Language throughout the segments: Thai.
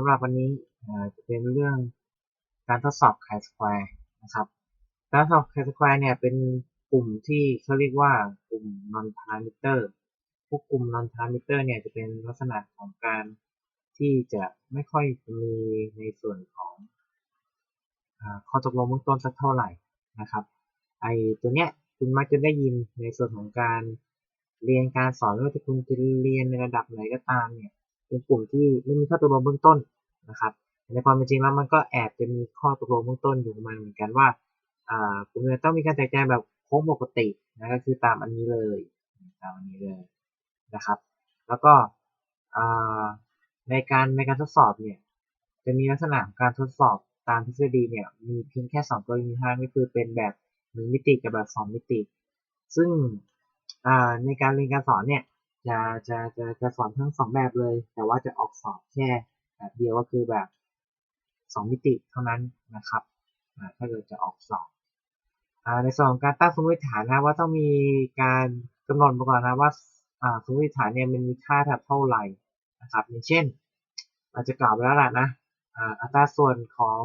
สำหรับวันนี้จะเป็นเรื่องการทดสอบ chi-square นะครับ การทดสอบ chi-square เนี่ยเป็นกลุ่มที่เขาเรียกว่ากลุ่ม non-parameter พวกกลุ่ม non-parameter เนี่ยจะเป็นลักษณะของการที่จะไม่ค่อยมีในส่วนของข้อตกลงเบื้องต้นสักเท่าไหร่นะครับ ไอตัวเนี้ยคุณมักจะได้ยินในส่วนของการเรียนการสอนไม่ว่าจะคุณจะเรียนในระดับไหนก็ตามเนี่ย เป็นกลุ่มที่ไม่มีข้อตกลงเบื้องต้นนะครับ ในความเป็นจริงแล้วมันก็แอบจะมีข้อตกลงเบื้องต้นอยู่มาเหมือนกันว่ากลุ่มต้องมีการแตกแยกแบบโค้งปกตินะก็คือตามอันนี้เลยตามอันนี้เลยนะครับ แล้วก็ในการในการทดสอบเนี่ยจะมีลักษณะการทดสอบตามทฤษฎีเนี่ยมีเพียงแค่2กรณีเท่านั้นก็คือเป็นแบบ1มิติกับแบบ2มิติ ซึ่งในการเรียนการสอนเนี่ย จะจะจะจะสอนทั้งสองแบบเลย แต่ว่าจะออกสอบแค่แบบเดียวก็คือแบบสองมิติเท่านั้นนะครับถ้าเกิดจะออกสอบในส่วนของการตั้งสมมติฐานนะว่าต้องมีการกำหนดมาก่อนนะว่าสมมติฐานเนี่ยมันมีค่าเท่าไหร่นะครับอย่างเช่นเราจะกล่าวไปแล้วล่ะนะอัตราส่วนของ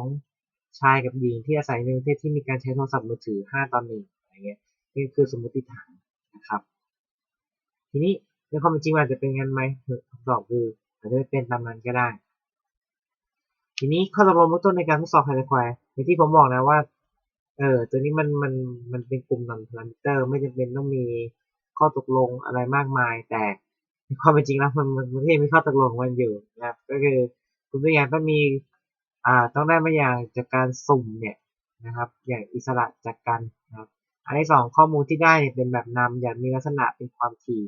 ชายกับหญิงที่อาศัยในประเทศที่มีการใช้โทรศัพท์มือถือ 5 ต่อ1อะไรเงี้ยนี่คือสมมติฐานนะครับ ทีนี้ ในความเป็นจริงมันจะเป็นงั้นไหมคำตอบคืออาจจะเป็นตามนั้นก็ได้ ทีนี้ข้อตกลงเบื้องต้นในการทดสอบไฮไลท์ควร์ในที่ผมบอกนะว่า เออตัวนี้มันมันมันเป็นกลุ่มนอนพารามิเตอร์ไม่จำเป็นต้องมีข้อตกลงอะไรมากมาย แต่ในความเป็นจริงแล้วมันมันไม่มีข้อตกลงมันอยู่นะครับ ก็คือคุณตัวอย่างต้องมีอ่าต้องได้มาอย่างจากการสุ่มเนี่ยนะครับ อย่างอิสระจากกันนะครับ อันที่สองข้อมูลที่ได้เป็นแบบนำอย่างมีลักษณะเป็นความถี่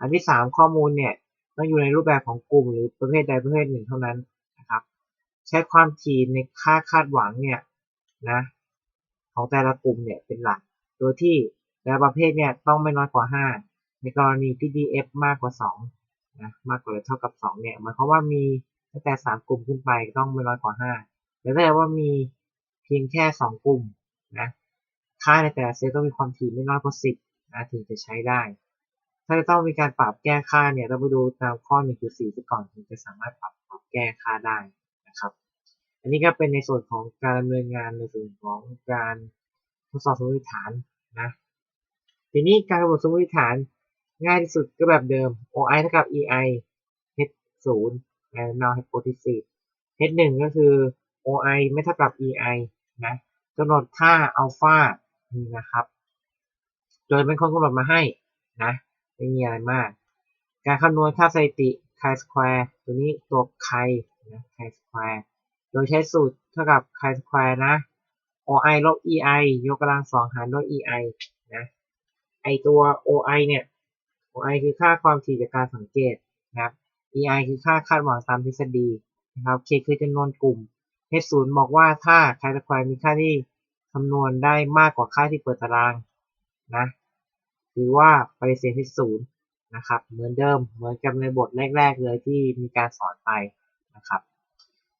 อันที่สามข้อมูลเนี่ยต้องอยู่ในรูปแบบของกลุ่มหรือประเภทใดประเภทหนึ่งเท่านั้นนะครับ ใช้ความถี่ในค่าคาดหวังเนี่ยนะของแต่ละกลุ่มเนี่ยเป็นหลัก โดยที่แต่ละประเภทเนี่ยต้องไม่น้อยกว่า 5 ในกรณีที่ df มากกว่า2นะมากกว่าหรือเท่ากับ 2 เนี่ยหมายความว่ามีตั้งแต่ 3 กลุ่มขึ้นไปต้องไม่น้อยกว่า 5 แต่ถ้าว่ามีเพียงแค่ 2 กลุ่มนะค่าในแต่ละเซตต้องมีความถี่ไม่น้อยกว่า 10นะถึงจะใช้ได้ ถ้าจะต้องมีการปรับแก้ค่าเนี่ยเราไปดูตามข้อ 1.4ซะก่อนถึงจะสามารถปรับปรับแก้ค่าได้นะครับ อันนี้ก็เป็นในส่วนของการดำเนินงานในส่วนของการทดสอบสมมติฐานนะทีนี้การกำหนดสมมติฐานง่ายที่สุดก็แบบเดิม OI เท่ากับ EI H 0 and null hypothesis H 1ก็คือ OI ไม่เท่ากับ EI นะกำหนดค่าอัลฟานี่นะครับ โดยเป็นคนกำหนดมาให้นะ ไม่มีอะไรมาก การคำนวณค่าสถิติ chi square ตัวนี้ตัว chi นะ chi square โดยใช้สูตรเท่ากับ chi square นะ oi ลบ ei ยกกำลังสองหารด้วย ei นะไอตัว oi เนี่ย oi คือค่าความถี่จากการสังเกตนะครับ ei คือค่าคาดหวังตามทฤษฎีนะครับ k คือจำนวนกลุ่ม h 0บอกว่าถ้า chi square มีค่าที่คำนวณได้มากกว่าค่าที่เปิดตารางนะ หรือว่าปฏิเสธที่ศูนย์นะครับ เหมือนเดิมเหมือนกับในบทแรก ๆ เลยที่มีการสอนไปนะครับ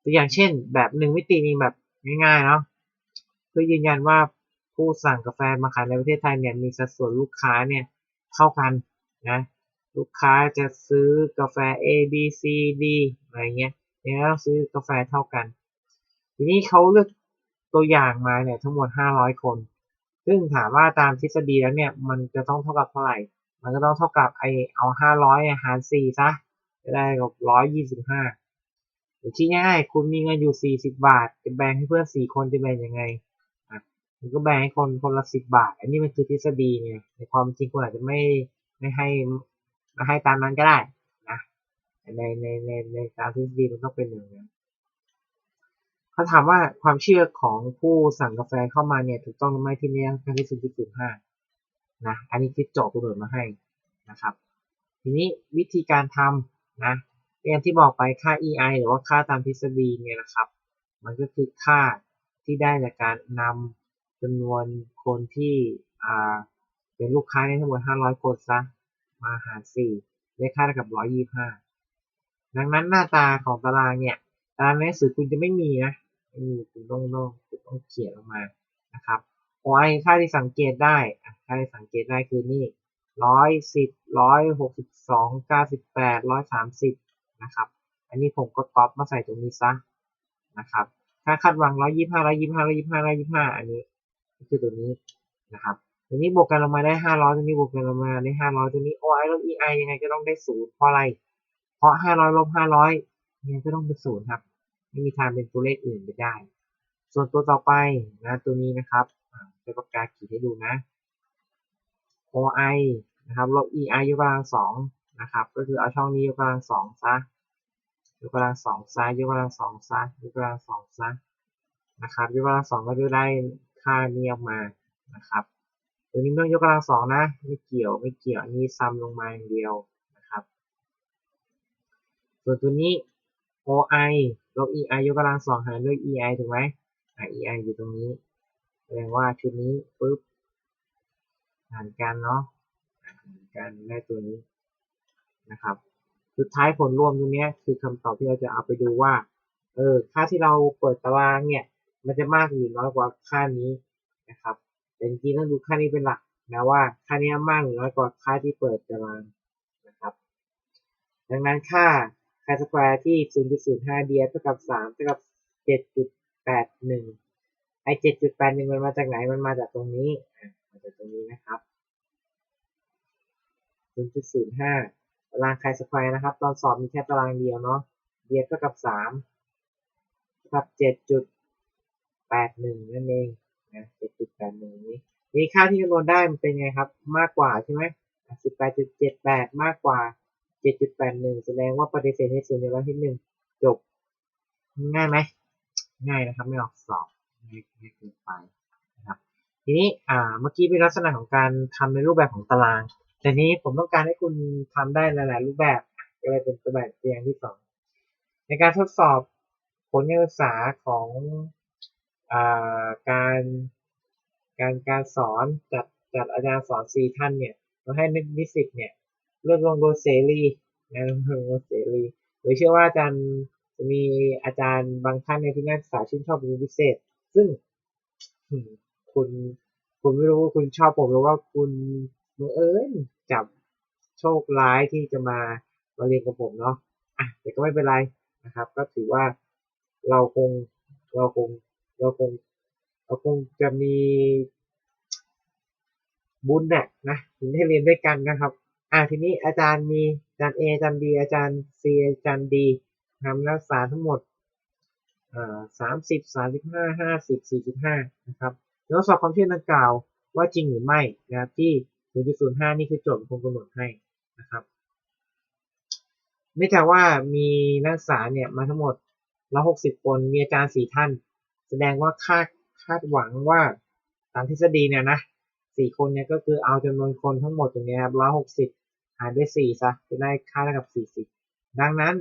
ตัวอย่างเช่น แบบหนึ่งมิติมีแบบง่ายๆเนาะเพื่อยืนยันว่าผู้สั่งกาแฟมาขายในประเทศไทยเนี่ยมีสัดส่วนลูกค้าเนี่ยเท่ากันนะลูกค้าจะซื้อกาแฟ A B C D อะไรเงี้ยเนี่ยต้องซื้อกาแฟเท่ากัน ทีนี้เขาเลือกตัวอย่างมาเนี่ยทั้งหมด 500 คน ซึ่งถามว่าตามทฤษฎีแล้วเนี่ย มันจะต้องเท่ากับเท่าไหร่ มันก็ต้องเท่ากับไอเอาห้าร้อยหารสี่ซะจะได้กับร้อยยี่สิบห้าหรือที่ง่ายคุณมีเงินอยู่สี่สิบบาท จะแบ่งให้เพื่อนสี่คนจะแบ่งยังไงอะมันก็แบ่งให้คนคนละสิบบาท อันนี้มันคือทฤษฎีไงในความจริงคุณอาจจะไม่ไม่ให้ไม่ให้ตามนั้นก็ได้นะในในในในตามทฤษฎีมันต้องเป็นอย่างนั้น เขาถามว่าความเชื่อของผู้สั่งกาแฟเข้ามาเนี่ยถูกต้องหรือไม่ที่นี่ค่าที่ศูนย์จุดศูนย์ห้านะ อันนี้คือโจทย์ตัวเดิมาให้นะครับ ทีนี้วิธีการทำนะอย่างที่บอกไปค่า EI หรือว่าค่าตามทฤษฎีเนี่ยนะครับ มันก็คือค่าที่ได้จากการนำจำนวนคนที่อ่าเป็นลูกค้าในทั้งหมด 500 คนซะมาหาร 4 ได้ค่าเท่ากับ 125 ดังนั้นหน้าตาของตารางเนี่ย ตารางหนังสือคุณจะไม่มีนะ คุณต้องต้องต้องเขียนออกมานะครับ OI ค่าที่สังเกตได้ค่าที่สังเกตได้คือนี่ร้อยสิบร้อยหกสิบสองเก้าสิบแปดร้อยสามสิบนะครับ อันนี้ผมก็ก๊อปมาใส่ตรงนี้ซะนะครับค่าคาดหวังร้อยยี่ห้าร้อยยี่ห้าร้อยยี่ห้าร้อยยี่ห้าอันนี้คือตัวนี้นะครับตัวนี้บวกกันลงมาได้ห้าร้อยตัวนี้บวกกันลงมาได้ห้าร้อยตัวนี้ OI ลบ EI ยังไงก็ต้องได้ศูนย์เพราะอะไร เพราะห้าร้อยลบห้าร้อยยังไงก็ต้องเป็นศูนย์ครับ ไม่มีทางเป็นตัวเลขอื่นไปได้ ส่วนตัวต่อไปนะตัวนี้นะครับใช้ปากกาขีดให้ดูนะ OI นะครับลบ EI ยกกำลังสองนะครับ ก็คือเอาช่องนี้ยกกำลังสองซะยกกำลังสองซะยกกำลังสองซะยกกำลังสองซะนะครับยกกำลังสองก็จะได้ค่านี้ออกมานะครับ ตัวนี้ไม่ต้องยกกำลังสองนะ ไม่เกี่ยวไม่เกี่ยวอันนี้ซ้ำลงมาอย่างเดียวนะครับ ส่วนตัวนี้ OI ลบ EI ยกกำลังสองหารด้วย EI ถูกไหมอะ EI อยู่ตรงนี้แสดงว่าชุดนี้ปุ๊บหารกันเนาะหารกันได้ตัวนี้นะครับ สุดท้ายผลรวมตัวนี้คือคำตอบที่เราจะเอาไปดูว่า เออ ค่าที่เราเปิดตารางเนี่ย มันจะมากหรือน้อยกว่าค่านี้นะครับ แต่จริงๆต้องดูค่านี้เป็นหลักนะว่าค่านี้มากหรือน้อยกว่าค่าที่เปิดตารางนะครับ ดังนั้นค่า ค่าสแควร์ที่ 0.05 เดียเท่ากับ 3 เท่ากับ 7.81 ไอ้7.81 มันมาจากไหน มันมาจากตรงนี้ มาจากตรงนี้นะครับ 0.05 ตารางไคสแควร์นะครับ ตอนสอบมีแค่ตารางเดียวเนาะ เดียเท่ากับ 3 เท่ากับ 7.81 นั่นเองนะ7.81 นี้นี่ค่าที่คำนวณได้มันเป็นไงครับ มากกว่าใช่ไหม18.78 มากกว่า 7.81แสดงว่าปฏิเสธในส่วนอย่างร้อยที่หนึ่งจบ ง่ายไหมง่ายนะครับ ไม่ออกสอบง่ายง่ายเกินไปนะครับ ทีนี้อ่าเมื่อกี้เป็นลักษณะของการทำในรูปแบบของตาราง แต่นี้ผมต้องการให้คุณทำได้หลาย ๆ รูปแบบก็เลยเป็นตัวแบบตัวอย่างที่สองในการทดสอบผลการศึกษาของอาการการการสอนจัดจัดอาจารย์สอนสี่ท่านเนี่ยเราให้นิสิตเนี่ย ลือกลงโดยเสรีนะลงโดยเสรีโดยเชื่อว่าอาจารย์จะมีอาจารย์บางท่านในที่นักศึกษาชื่นชอบเป็นพิเศษ ซึ่งคุณคุณไม่รู้ว่าคุณชอบผมหรือว่าคุณบังเอิญจับโชคร้ายที่จะมามาเรียนกับผมเนาะอะแต่ก็ไม่เป็นไรนะครับ ก็ถือว่าเราคงเราคงเราคงเราคงจะมีบุญเนี่ยนะถึงได้เรียนด้วยกันนะครับ อ่าทีนี้อาจารย์มีอาจารย์ A อาจารย์ B อาจารย์ C อาจารย์ D ทำนักศึกษาทั้งหมดอ่าสามสิบสามสิบห้าห้าสิบสี่สิบห้านะครับแล้วสอบความเชื่อดังกล่าวว่าจริงหรือไม่นะครับที่0.05นี่คือโจทย์คงกำหนดให้นะครับเนื่องจากว่ามีนักศึกษาเนี่ยมาทั้งหมด160คนมีอาจารย์4ท่าน แสดงว่าคาดคาดหวังว่าตามทฤษฎีเนี่ยนะ4คนเนี่ยก็คือเอาจำนวนคนทั้งหมดตรงนี้ครับ160หกสิบ หารด้วย4ซะจะได้ค่าเท่ากับ 40 ดังนั้น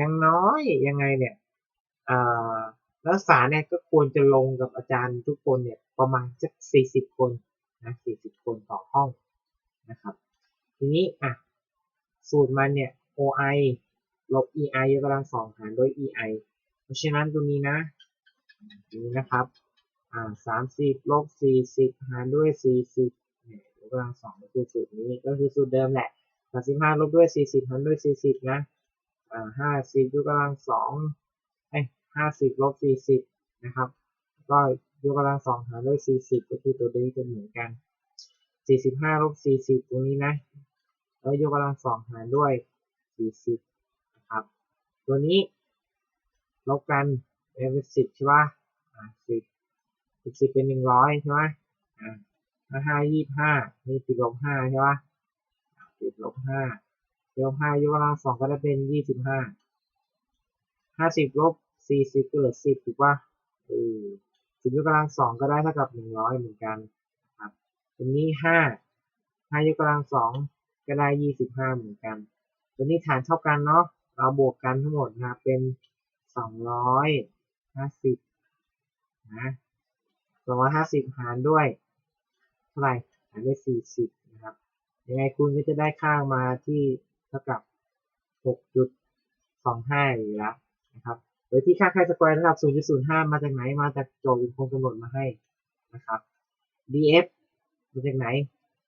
ยังน้อยยังไงเนี่ยนักศึกษาเนี่ยก็ควรจะลงกับอาจารย์ทุกคนเนี่ยประมาณสัก 40 คนนะ40 คนต่อห้องนะครับทีนี้อะสูตรมันเนี่ย OI ลบ EI ยกกำลังสองหารด้วย EI เพราะฉะนั้นตัวนี้นะนี้นะครับอ่าสามสิบลบสี่สิบหารด้วยสี่สิบเนี่ยยกกำลังสองก็คือสูตรนี้ก็คือสูตรเดิมแหละ สามสิบห้าลบด้วยสี่สิบหารด้วยสี่สิบนะอ่าห้าสิบยกกำลังสองเอ้ห้าสิบลบสี่สิบนะครับ ก็ยกกำลังสองหารด้วยสี่สิบก็คือตัวนี้ตัวเหมือนกันสี่สิบห้าลบสี่สิบตรงนี้นะ แล้วยกกำลังสองหารด้วยสี่สิบนะครับ ตัวนี้ลบกันเป็นสิบใช่ป่ะอ่าสิบสิบเป็นหนึ่งร้อยใช่ไหมอ่าห้ายี่ห้านี่ติดลบห้าใช่ป่ะ ติดลบห้าลบห้ายกกำลังสองก็ได้เป็นยี่สิบห้าห้าสิบลบสี่สิบก็เหลือสิบถูกปะเออสิบยกกำลังสองก็ได้เท่ากับหนึ่งร้อยเหมือนกันครับตรงนี้ห้าห้ายกกำลังสองก็ได้ยี่สิบห้าเหมือนกัน ตัวนี้ฐานเท่ากันเนาะเราบวกกันทั้งหมดนะเป็นสองร้อยห้าสิบนะสองร้อยห้าสิบหารด้วยเท่าไหร่หารด้วยสี่สิบ ยังไงคุณก็จะได้ค่ามาที่เท่ากับหกจุดสองห้าอยู่แล้วนะครับ โดยที่ค่าไคสแควร์ระดับ 0.05 มาจากไหน มาจากโจทย์คงกำหนดมาให้นะครับ df มาจากไหน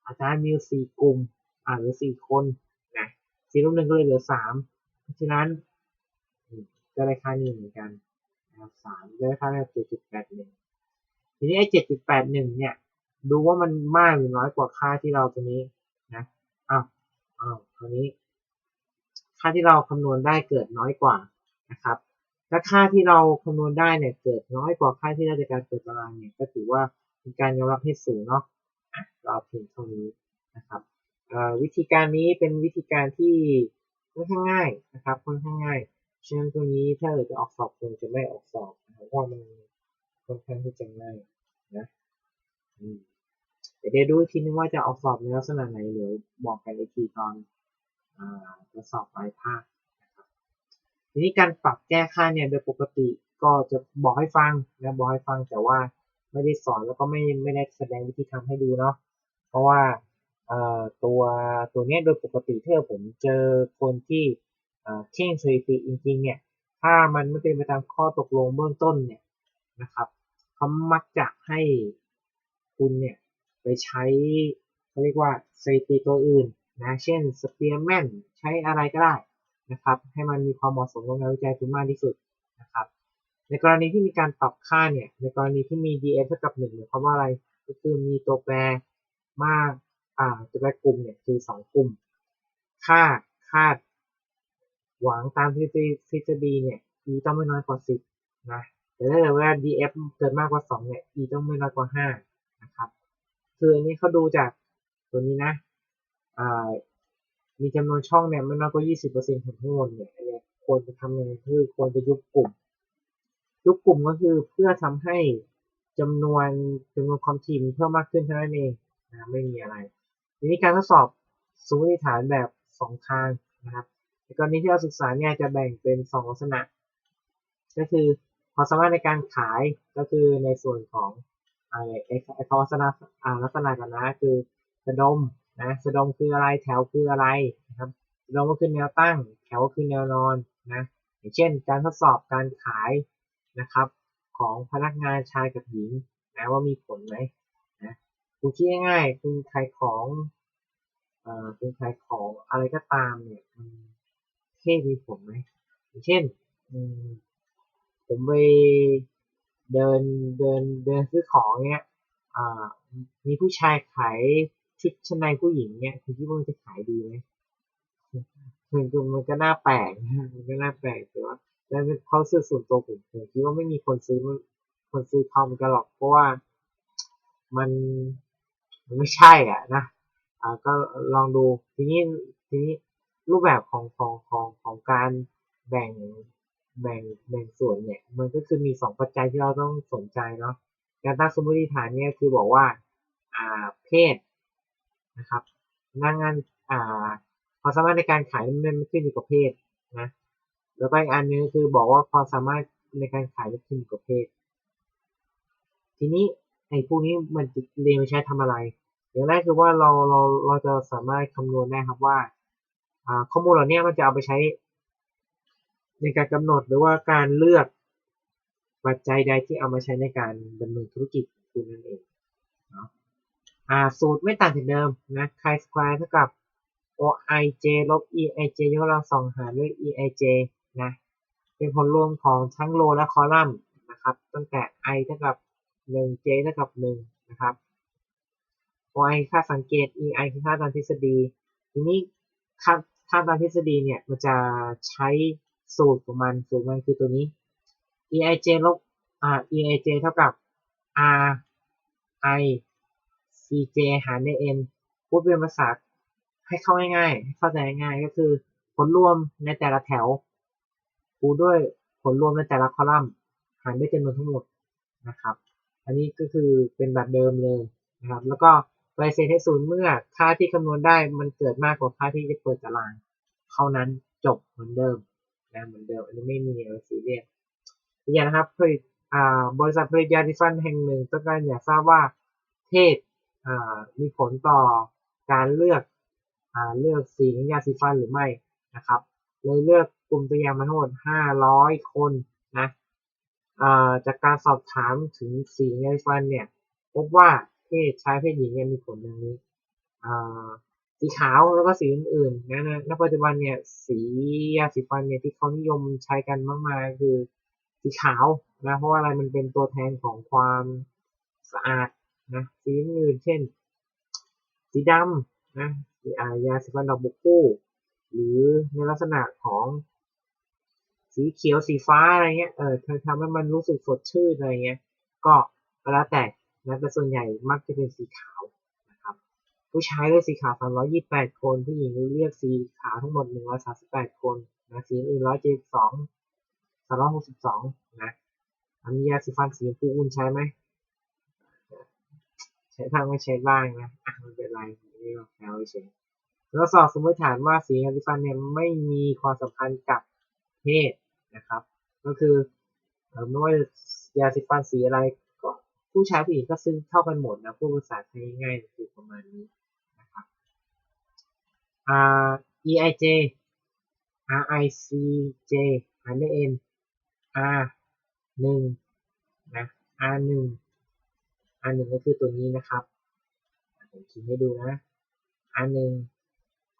อาจารย์มีสี่กลุ่ม อ่าหรือสี่คนนะสี่ลบหนึ่งก็เลยเหลือสามเพราะฉะนั้นก็ได้ค่านี้เหมือนกันนะครับสามก็ได้ค่าเจ็ดจุดแปดหนึ่งทีนี้ไอ้เจ็ดจุดแปดหนึ่งเนี่ย ดูว่ามันมากหรือน้อยกว่าค่าที่เราตัวนี้ นะอ้าวอ้าวคราวนี้ ค่าที่เราคำนวณได้เกิดน้อยกว่านะครับถ้าค่าที่เราคำนวณได้เนี่ยเกิดน้อยกว่าค่าที่ได้จากการเปิดตารางเนี่ยก็ถือว่าเป็นการยอมรับให้สูงเนาะอะเราเพียงเท่านี้นะครับวิธีการนี้เป็นวิธีการที่ค่อนข้างง่ายนะครับค่อนข้างง่ายฉะนั้นตัวนี้ถ้าเราจะออกสอบคงจะไม่ออกสอบเพราะว่ามันค่อนข้างที่จะง่ายนะ เดี๋ยวดูทีนึงว่าจะออกสอบในลักษณะไหนเดี๋ยวบอกกันอีกทีตอนจะสอบปลายภาคนะครับทีนี้การปรับแก้ค่าเนี่ยโดยปกติก็จะบอกให้ฟังนะบอกให้ฟังแต่ว่าไม่ได้สอนแล้วก็ไม่ไม่ได้แสดงวิธีทำให้ดูเนาะเพราะว่าตัวตัวนี้โดยปกติถ้าผมเจอคนที่เข่งสถิติจริงๆเนี่ยถ้ามันไม่เป็นไปตามข้อตกลงเบื้องต้นเนี่ยนะครับเขามักจะให้คุณเนี่ย ไปใช้เขาเรียกว่าสถิติตัวอื่นนะเช่นสเปียร์แมนใช้อะไรก็ได้นะครับให้มันมีความเหมาะสมกับงานวิจัยคุณมากที่สุดนะครับในกรณีที่มีการปรับค่าเนี่ยในกรณีที่มี df เท่ากับ1หมายความว่าอะไรก็คือมีตัวแปรมากอ่าตัวแปรกลุ่มเนี่ยคือ 2 กลุ่ม ค่าคาด หวังตามทฤษฎีเนี่ย e ต้องไม่น้อยกว่า 10นะแต่ถ้าเกิดว่า df เกิดมากกว่า 2 เนี่ย e ต้องไม่น้อยกว่า 5 คืออันนี้เขาดูจากตัวนี้นะมีจำนวนช่องเนี่ยไม่น้อยกว่า 20%ของทั้งหมดเนี่ยเนี่ยควรจะทำยังไงคือควรจะยุบกลุ่ม ยุบกลุ่มก็คือเพื่อทำให้จำนวนจำนวนความถี่มันเพิ่มมากขึ้นเท่านั้นเองนะไม่มีอะไรทีนี้การทดสอบสมมติฐานแบบ 2 ทางนะครับในกรณีที่เราศึกษาเนี่ยจะแบ่งเป็น 2 ลักษณะ ก็คือความสามารถในการขายก็คือในส่วนของ ไรไอ้ไอ้ลักษณะอ่าลักษณะกันนะ คือสะดมนะสะดมคืออะไรแถวคืออะไรนะครับสะดมก็คือแนวตั้ง แถวก็คือแนวนอนนะอย่างเช่น การทดสอบการขายนะครับ ของพนักงานชายกับหญิงนะว่ามีผลไหมนะคุณคิดง่ายๆคุณขายของเอ่อคุณขายของอะไรก็ตามเนี่ยเท่มีผลไหมอย่างเช่นผมไป เดินเดินเดินซื้อของเนี้ยมีผู้ชายขายชุดชั้นในผู้หญิงเนี้ยคุณคิดว่ามันจะขายดีไหมคือมันก็น่าแปลกมันก็น่าแปลกแต่ว่าแล้วเขาซื้อส่วนตัวผมผมคิดว่าไม่มีคนซื้อคนซื้อทอมกันหรอกเพราะว่ามันมันไม่ใช่อะนะอ่าก็ลองดูทีนี้ทีนี้รูปแบบของของของของการแบ่ง แบ่งแบ่งส่วนเนี่ย มันก็คือมีสองปัจจัยที่เราต้องสนใจเนาะการตั้งสมมติฐานเนี่ยคือบอกว่าอ่าเพศนะครับพนักงานอ่าความสามารถในการขายมันไม่ขึ้นอยู่กับเพศนะแล้วก็อีกอันนึงคือบอกว่าความสามารถในการขายไม่ขึ้นอยู่กับเพศ ทีนี้ไอ้พวกนี้มันจะเรียนไปใช้ทำอะไร อย่างแรกคือว่าเราเราเราจะสามารถคำนวณได้ครับว่าข้อมูลเหล่านี้มันจะเอาไปใช้ ในการกำหนดหรือว่าการเลือกปัจจัยใดที่เอามาใช้ในการดำเนินธุรกิจคุณนั่นเองเนาะสูตรไม่ต่างจากเดิมนะ chi square เท่ากับ oij ลบ eij ยกกำลังสองหารด้วย eij นะเป็นผลรวมของทั้งโลและคอลัมน์นะครับ ตั้งแต่ i เท่ากับ 1 j เท่ากับ 1 นะครับ y ค่าสังเกต ei คือค่าตามทฤษฎี ทีนี้ค่าค่าตามทฤษฎีเนี่ยมันจะใช้ สูตรของมัน สูตรมันคือตัวนี้ eij ลบอ่า eij เท่ากับ r i cj หารด้วย n พูดเป็นภาษาให้เข้าง่ายๆเข้าใจง่ายก็คือ ผลรวมในแต่ละแถว คูณด้วยผลรวมในแต่ละคอลัมน์ หารด้วยจำนวนทั้งหมดนะครับ อันนี้ก็คือเป็นแบบเดิมเลยนะครับ แล้วก็ไยเซตให้ศูนย์เมื่อค่าที่คำนวณได้มันเกิดมากกว่าค่าที่จะเปิดตาราง เท่านั้นจบเหมือนเดิม นะเหมือนเดิมอันนี้ไม่มีอะไรซีเรียสอย่างนะครับผลิตบริษัทผลิตยาดิฟันแห่งหนึ่งต้องการอยากทราบว่าเพศมีผลต่อการเลือกเลือกสีของยาสีฟันหรือไม่นะครับ เลยเลือกกลุ่มตัวอย่างมาทั้งหมด500 คนนะจากการสอบถามถึงสียาสีฟันเนี่ย พบว่าเพศชายเพศหญิงมีผลดังนี้ สีขาวแล้วก็สีอื่นๆนะนะณปัจจุบันเนี่ยสียาสีฟันเนี่ยที่เขานิยมใช้กันมากๆคือสีขาวนะเพราะว่าอะไรมันเป็นตัวแทนของความสะอาดนะสีอื่นเช่น สีดำนะสีอายาสีฟันดอกบุกคู่หรือในลักษณะของสีเขียวสีฟ้าอะไรเงี้ยเออทำให้มันรู้สึกสดชื่นอะไรเงี้ยก็แล้วแต่นะแต่ส่วนใหญ่มักจะเป็นสีขาว ผู้ชายเลือกสีขาว 328 คน ผู้หญิงเลือกสีขาวทั้งหมด 138 คนนะสีอื่น172 362 นะอันนี้ยาสีฟันสีชมพูอุ่นใช้ไหมใช้บ้างไม่ใช้บ้างนะอะมันเป็นไรนี่ก็แซวเฉยแล้วสอบสมมติฐานว่าสียาสีฟันเนี่ยไม่มีความสัมพันธ์กับเพศนะครับ ก็คือไม่ว่ายาสีฟันสีอะไร ผู้ชายผู้หญิงก็ซื้อเท่ากันหมดนะพูดภาษาไทยง่ายๆคือประมาณนี้นะครับอ่า EIJ RICJ หารด้วย N R หนึ่งนะ R หนึ่ง R หนึ่งก็คือตัวนี้นะครับผมคิดให้ดูนะ R หนึ่ง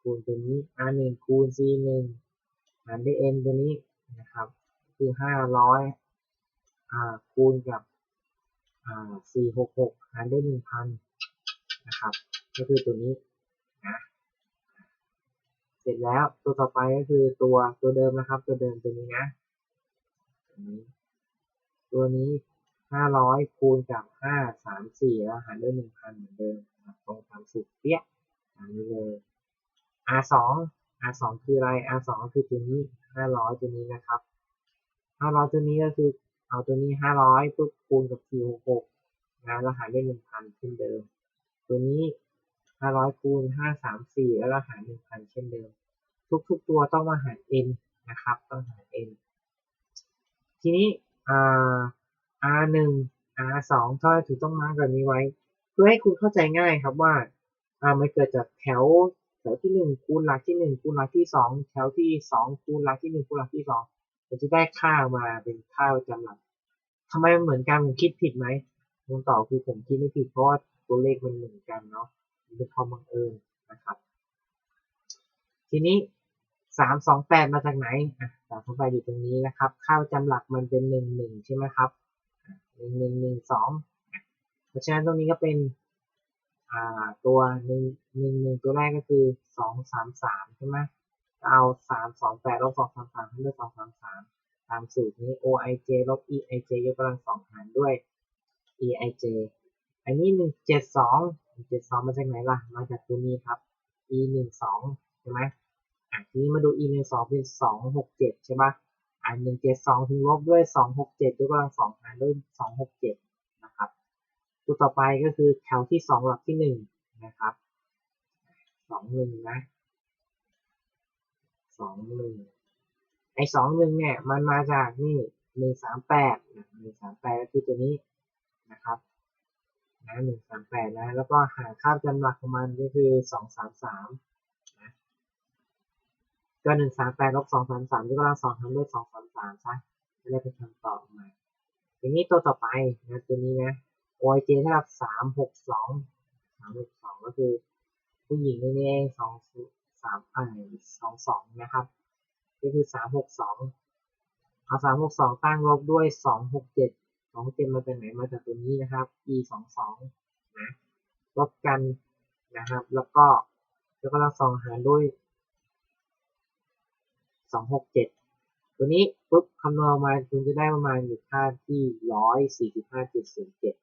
คูณตัวนี้ R หนึ่งคูณ C หนึ่งหารด้วย N ตัวนี้นะครับ คือห้าร้อยอ่าคูณกับ สี่หกหกหารด้วยหนึ่งพันนะครับ ก็คือตัวนี้นะเสร็จแล้วตัวต่อไปก็คือตัวตัวเดิมนะครับ ตัวเดิมตัวนี้นะตัวนี้ตัวนี้ห้าร้อยคูณกับห้าสามสี่แล้วหารด้วยหนึ่งพันเหมือนเดิมนะครับตรงตามสูตรเปี้ยอันนี้เลย R สอง R สองคืออะไร R สองก็คือตัวนี้ห้าร้อยตัวนี้นะครับห้าร้อยตัวนี้ก็คือ เอาตัวนี้ห้าร้อยปุ๊บคูณกับสี่หกหกนะแล้วหารด้วยหนึ่งพันเช่นเดิม ตัวนี้ห้าร้อยคูณห้าสามสี่แล้วเราหารหนึ่งพันเช่นเดิม ทุกๆตัวต้องมาหาร n นะครับ ต้องหาร n ทีนี้ r หนึ่ง r สองถ้อยถูกต้องมาร์กแบบนี้ไว้ เพื่อให้คุณเข้าใจง่ายครับว่าอ่ามันเกิดจากแถวแถวที่หนึ่งคูณหลักที่หนึ่งคูณหลักที่สองแถวที่สองคูณหลักที่หนึ่งคูณหลักที่สอง มันจะได้ค่ามาเป็นค่าประจำหลักทำไมมันเหมือนกันผมคิดผิดไหมคำตอบคือผมคิดไม่ผิดเพราะว่าตัวเลขมันเหมือนกันเนาะมันเป็นความบังเอิญนะครับ ทีนี้สามสองแปดมาจากไหนอะสามสองแปดอยู่ตรงนี้นะครับ ค่าประจำหลักมันเป็นหนึ่งหนึ่งใช่ไหมครับหนึ่งหนึ่งหนึ่งสองเพราะฉะนั้นตรงนี้ก็เป็นอ่าตัวหนึ่งหนึ่งหนึ่งตัวแรกก็คือสองสามสามใช่ไหม เอาสามสองแปดลบสองสามสามทั้ด้วยสองสามสามตามสูตรนี้ OIJ ลบ EIJ ยกกำลังสองหารด้วย EIJ อันนี้หนึ่งเจ็ดสองเจ็ดสองมาจากไหนล่ะ มาจากตัวนี้ครับ E หนึ่งสองใช่ไหมอะทีนี้มาดู E หนึ่งสองเป็นสองหกเจ็ดใช่ปะอ่าหนึ่งเจ็ดสองถึงลบด้วยสองหกเจ็ดยกกำลังสองหารด้วยสองหกเจ็ดนะครับ ตัวต่อไปก็คือแถวที่สองหลักที่หนึ่งนะครับสองหนึ่งนะ สองหนึ่งไอสองหนึ่งเนี่ย มันมาจากนี่หนึ่งสามแปดหนึ่งสามแปดก็คือตัวนี้นะครับนะหนึ่งสามแปดนะ แล้วก็หาค่าจำหลักของมันก็คือสองสามสามนะก็หนึ่งสามแปดลบสองสามสามยกกำลังสองทำด้วยสองสามสามใช่จะได้เป็นคำตอบออกมาทีนี้ตัวต่อไปนะตัวนี้นะ OJ เท่ากับสามหกสองสามหกสองก็คือผู้หญิงนี่เองสอง สามอ่าสองสองนะครับ ก็คือสามหกสองเอาสามหกสองตั้งลบด้วยสองหกเจ็ดสองเจ็ดมาจากไหนมาจากตัวนี้นะครับ e สองสองนะลบกันนะครับ แล้วก็ยกกำลังสองหารด้วยสองหกเจ็ดตัวนี้ปุ๊บคำนวณออกมาคุณจะได้ประมาณอยู่ค่าที่ร้อยสี่สิบห้าจุดศูนย์เจ็ด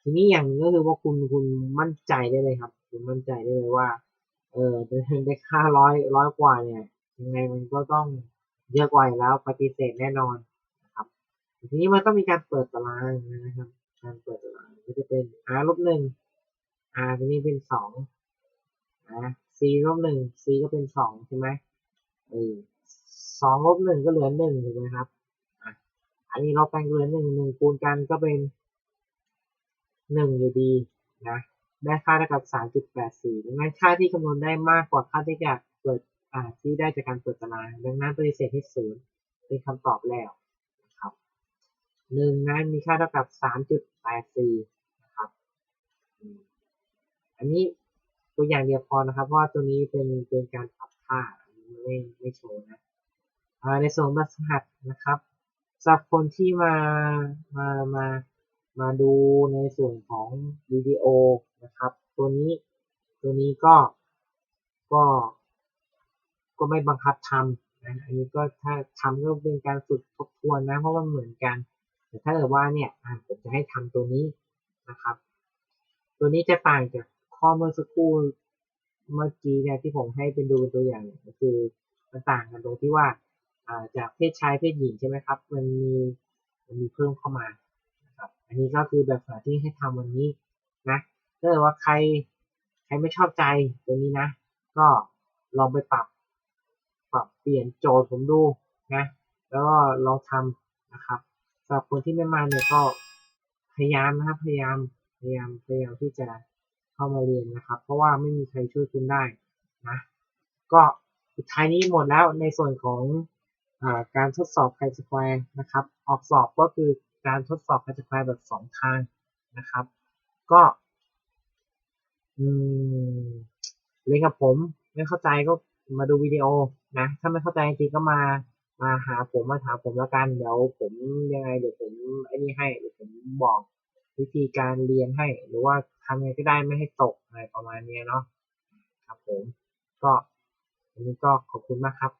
ทีนี้อย่างนึงก็คือว่าคุณคุณมั่นใจได้เลยครับ คุณมั่นใจได้เลยว่า เออได้ค่าร้อยร้อยกว่าเนี่ยยังไงมันก็ต้องเยอะกว่าอยู่แล้วปฏิเสธแน่นอนนะครับทีนี้มันต้องมีการเปิดตารางนะครับ การเปิดตารางก็จะเป็น r ลบหนึ่ง r ตัวนี้เป็นสองนะ c ลบหนึ่ง c ก็เป็นสองใช่ไหมเออสองลบหนึ่งก็เหลือหนึ่งถูกไหมครับอันนี้ลบกันก็เหลือหนึ่งหนึ่งคูณกันก็เป็นหนึ่งอยู่ดีนะ ได้ค่าเท่ากับสามจุดแปดสี่ดังนั้นค่าที่คำนวณได้มากกว่าค่าที่จะเปิดที่ได้จากการเปิดตาราง ดังนั้นปฏิเสธที่ศูนย์เป็นคำตอบแล้วนะครับหนึ่งนั้นมีค่าเท่ากับสามจุดแปดสี่นะครับ อันนี้ตัวอย่างเดียวพอนะครับเพราะว่าตัวนี้เป็นเป็นการปรับค่าไม่ไม่โชว์นะในส่วนแบบรหัสนะครับสำหรับคนที่มามามามาดูในส่วนของวิดีโอ นะครับ ตัวนี้ตัวนี้ก็ก็ก็ไม่บังคับทำนะอันนี้ก็ถ้าทำก็เป็นการฝึกทบทวนนะ เพราะว่าเหมือนกัน แต่ถ้าเกิดว่าเนี่ยผมจะให้ทำตัวนี้นะครับ ตัวนี้จะต่างจากข้อเมื่อสักครู่เมื่อกี้เนี่ยที่ผมให้เป็นดูเป็นตัวอย่างเนี่ยก็คือมันต่างกันตรงที่ว่าจากเพศชายเพศหญิงใช่ไหมครับ มันมีมันมีเพิ่มเข้ามานะครับ อันนี้ก็คือแบบที่ให้ทำวันนี้นะ ถ้าเกิดว่าใครใครไม่ชอบใจตัวนี้นะ ก็ลองไปปรับปรับเปลี่ยนโจทย์ผมดูนะ แล้วก็ลองทำนะครับสำหรับคนที่ไม่มาเนี่ยก็พยายามนะครับพยายามพยายามพยายามที่จะเข้ามาเรียนนะครับ เพราะว่าไม่มีใครช่วยคุณได้นะก็สุดท้ายนี้หมดแล้วในส่วนของอการทดสอบไคสแควร์นะครับ ออกสอบก็คือการทดสอบไคสแควร์แบบสองทางนะครับ ก็ อืมเลยนกับผม ไม่เข้าใจก็มาดูวิดีโอนะ ถ้าไม่เข้าใจจริงก็มามาหาผมมาถามผมแล้วกัน เดี๋ยวผมยังไงเดี๋ยวผมไอ้นี่ให้เดี๋ยวผมบอกวิธีการเรียนให้ หรือว่าทำยังไงก็ได้ไม่ให้ตกอะไรประมาณนี้เนาะครับผม ก็วันนี้ก็ขอบคุณมากครับ